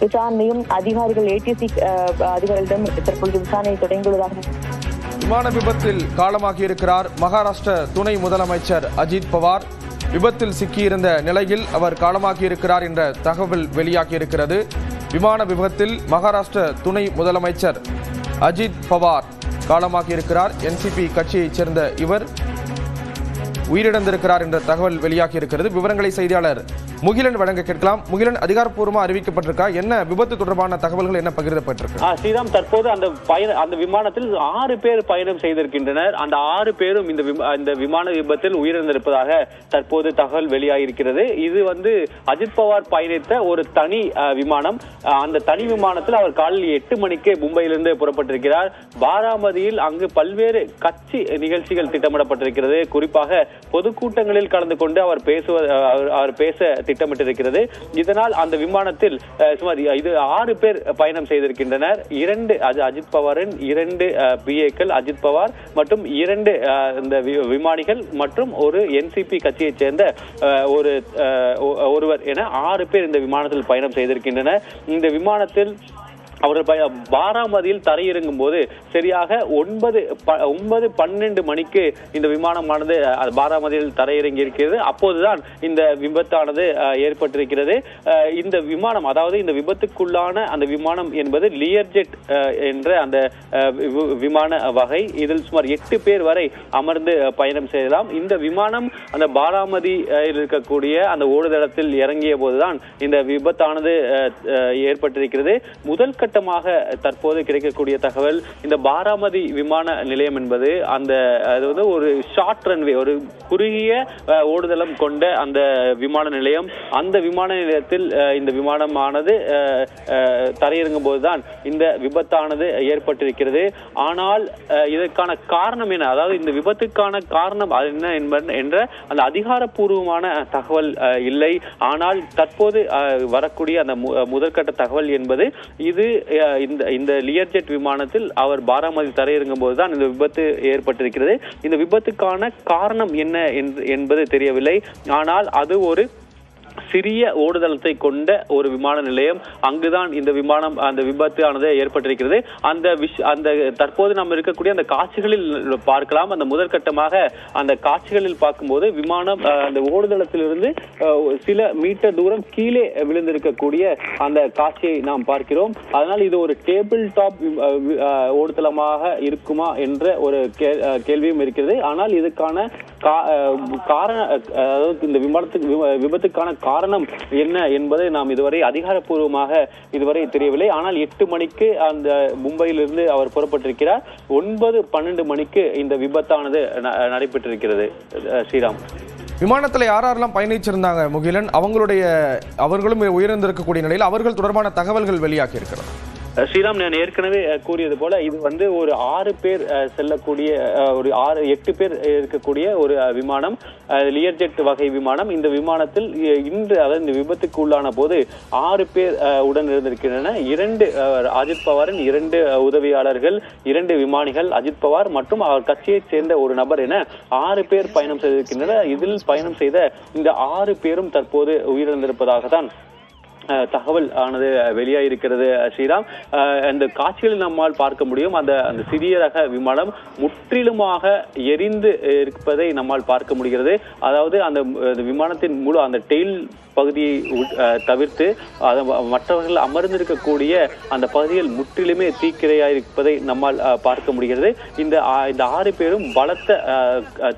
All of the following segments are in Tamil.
விசாரணையும் அதிகாரிகள் ஏடிசி அதிகாரிகளிடம் தற்பொழுது விசாரணை தொடங்கியுள்ளதாக விமான விபத்தில் காலமாகி இருக்கிறார் மகாராஷ்டிர துணை முதலமைச்சர் அஜித் பவார். விபத்தில் சிக்கியிருந்த நிலையில் அவர் காலமாகியிருக்கிறார் என்ற தகவல் வெளியாகி இருக்கிறது விமான விபத்தில் மகாராஷ்டிர துணை முதலமைச்சர் அஜித் பவார் காலமாகியிருக்கிறார். என்சிபி கட்சியைச் சேர்ந்த இவர் உயிரிழந்திருக்கிறார் என்ற தகவல் வெளியாகி இருக்கிறது விவரங்களை செய்தியாளர் முகிலன் வழங்க கேட்கலாம். முகிலன் அதிகாரப்பூர்வமா அறிவிக்கப்பட்டிருக்கா? என்ன விபத்து தொடர்பான தகவல்கள் என்ன பகிர்ந்தப்பட்டிருக்கு ஸ்ரீராம் தற்போது அந்த பயண அந்த விமானத்தில் ஆறு பேர் பயணம் செய்திருக்கின்றனர். அந்த ஆறு பேரும் இந்த விமா- இந்த விமான விபத்தில் உயிரிழந்திருப்பதாக தற்போது தகவல் வெளியாகியிருக்கிறது. இது வந்து அஜித் பவார் பயணித்த ஒரு தனி விமானம். அந்த தனி விமானத்தில் அவர் காலையில் எட்டு மணிக்கு மும்பையிலிருந்து புறப்பட்டிருக்கிறார். பாராமதியில் அங்கு பல்வேறு கட்சி நிகழ்ச்சிகள் திட்டமிடப்பட்டிருக்கிறது. குறிப்பாக பொதுக்கூட்டங்களில் கலந்து கொண்டு அவர் பேசுவ அவர்- பேச திட்டமிட்டிருக்கிறது. இதனால் அந்த விமானத்தில் சுமார் இது ஆறு பேர் பயணம் செய்திருக்கின்றனர். இரண்டு அது அஜித் பவாரின் இரண்டு பிஏக்கள் அஜித் பவார் மற்றும் இரண்டு இந்த வி- விமானிகள் மற்றும் ஒரு என்சிபி கட்சியைச் சேர்ந்த ஒரு ஒருவர் என ஆறு பேர் இந்த விமானத்தில் பயணம் செய்திருக்கின்றனர். இந்த விமானத்தில் அவர்கள் பய- பாராமதியில் தரையிறங்கும் போது சரியாக ஒன்பது ப- ஒன்பது பன்னெண்டு மணிக்கு இந்த விமானமானது பாராமதியில் தரையிறங்கி இருக்கிறது அப்போதுதான் இந்த விபத்தானது ஏற்பட்டிருக்கிறது. இந்த விமானம் அதாவது இந்த விபத்துக்குள்ளான அந்த விமானம் என்பது லியர்ஜெட் என்ற அந்த வி- விமான வகை. இதில் சுமார் எட்டு பேர் வரை அமர்ந்து பயணம் செய்யலாம். இந்த விமானம் அந்த பாராமதி இருக்கக்கூடிய அந்த ஓடுதளத்தில் இறங்கிய போதுதான் இந்த விபத்தானது ஏற்பட்டிருக்கிறது. முதல் கட்டமாக தற்போது கிடைக்கக்கூடிய தகவல் இந்த பாராமதி விமான நிலையம் என்பது அந்த அது வந்து ஒரு ஷார்ட் ரன்வே ஒரு குறுகிய ஓடுதளம் கொண்ட அந்த விமான நிலையம். அந்த விமான நிலையத்தில் இந்த விமானமானது தரையிறங்கும் போதுதான் இந்த விபத்தானது ஏற்பட்டிருக்கிறது. ஆனால் இதற்கான காரணம் என்ன? அதாவது இந்த விபத்துக்கான காரணம் அது என்ன என்ற அந்த அதிகாரப்பூர்வமான தகவல் இல்லை. ஆனால் தற்போது வரக்கூடிய அந்த மு- முதற்கட்ட தகவல் என்பது இது இந்த இந்த லியர்ஜெட் விமானத்தில் அவர் பாராமதி தரையிறங்கும் போது தான் இந்த விபத்து ஏற்பட்டிருக்கிறது. இந்த விபத்துக்கான காரணம் என்ன என்று- என்பது தெரியவில்லை. ஆனால் அது ஒரு சிறிய ஓடுதளத்தை கொண்ட ஒரு விமான நிலையம் அங்குதான் இந்த விமானம் அந்த விபத்து ஆனது ஏற்பட்டிருக்கிறது. அந்த விஷ் அந்த தற்போது நாம் இருக்கக்கூடிய அந்த காட்சிகளில் பார்க்கலாம். அந்த முதற்கட்டமாக அந்த காட்சிகளில் பார்க்கும்போது விமானம் அந்த ஓடுதளத்திலிருந்து சில மீட்டர் தூரம் கீழே விழுந்திருக்கக்கூடிய அந்த காட்சியை நாம் பார்க்கிறோம். அதனால் இது ஒரு டேபிள் டாப் ஓடுதளமாக இருக்குமா என்ற ஒரு கேள்வியும் இருக்கிறது. ஆனால் இதுக்கான கா- காரண அதாவது இந்த விமானத்துக்கு விபத்துக்கான காரணம் காரணம் என்ன என்பதை நாம் இதுவரை அதிகாரப்பூர்வமாக இதுவரை தெரியவில்லை. ஆனால் எட்டு மணிக்கு அந்த மும்பையிலிருந்து அவர் புறப்பட்டிருக்கிறார். ஒன்பது பன்னெண்டு மணிக்கு இந்த விபத்தானது ந- நடைபெற்றிருக்கிறது. ஸ்ரீராம். விமானத்தில் யாரெல்லாம் பயணிச்சிருந்தாங்க முகிலன்? அவங்களுடைய அவர்களும் உயர்ந்திருக்கக்கூடிய நிலையில் அவர்கள் தொடர்பான தகவல்கள் வெளியாகி இருக்கிறது ஸ்ரீராம் நான் ஏற்கனவே கூறியது போல இது வந்து ஒரு ஆறு பேர் செல்லக்கூடிய ஒரு ஆறு எட்டு பேர் இருக்கக்கூடிய ஒரு விமானம் லியர்ஜெட் வகை விமானம். இந்த விமானத்தில் இ- இன்று அதாவது இந்த விபத்துக்கு உள்ளான போது ஆறு பேர் உடன் இருந்திருக்கின்றன. இரண்டு அஜித் பவாரின் இரண்டு உதவியாளர்கள் இரண்டு விமானிகள் அஜித் பவார் மற்றும் அவர் கட்சியைச் சேர்ந்த ஒரு நபர் என ஆறு பேர் பயணம் செய்திருக்கின்றனர். இதில் பயணம் செய்த இந்த ஆறு பேரும் தற்போது உயிரிழந்திருப்பதாக தான் தகவல் ஆனது வெளியாயிருக்கிறது ஸ்ரீராம். அந்த காட்சிகளில் நம்மால் பார்க்க முடியும். அந்த அந்த சிறிய ரக விமானம் முற்றிலுமாக எரிந்து இருப்பதை நம்மால் பார்க்க முடிகிறது. அதாவது அந்த விமானத்தின் முழு அந்த டெயில் பகுதியை தவிர்த்து அதை மற்றவர்கள் அமர்ந்திருக்கக்கூடிய அந்த பகுதியில் முற்றிலுமே தீக்கிரையாயிருப்பதை நம்மால் பார்க்க முடிகிறது. இந்த இந்த ஆறு பேரும் பலத்த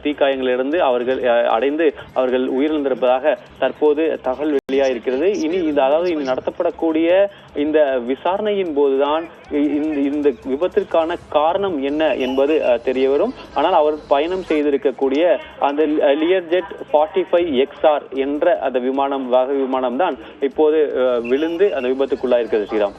தீக்காயங்களிலிருந்து அவர்கள் அடைந்து அவர்கள் உயிரிழந்திருப்பதாக தற்போது தகவல் வெளியாயிருக்கிறது இனி இந்த அதாவது இனி நடத்தப்படக்கூடிய இந்த விசாரணையின் போதுதான் இ- இந்த இந்த விபத்திற்கான காரணம் என்ன என்பது தெரிய வரும் ஆனால் அவர் பயணம் செய்திருக்கக்கூடிய அந்த லியர்ஜெட் ஃபார்ட்டி ஃபைவ் எக்ஸ்ஆர் என்ற அந்த விமானம் வகை விமானம் தான் இப்போது விழுந்து அந்த விபத்துக்குள்ளாயிருக்கிறது ஸ்ரீராம்.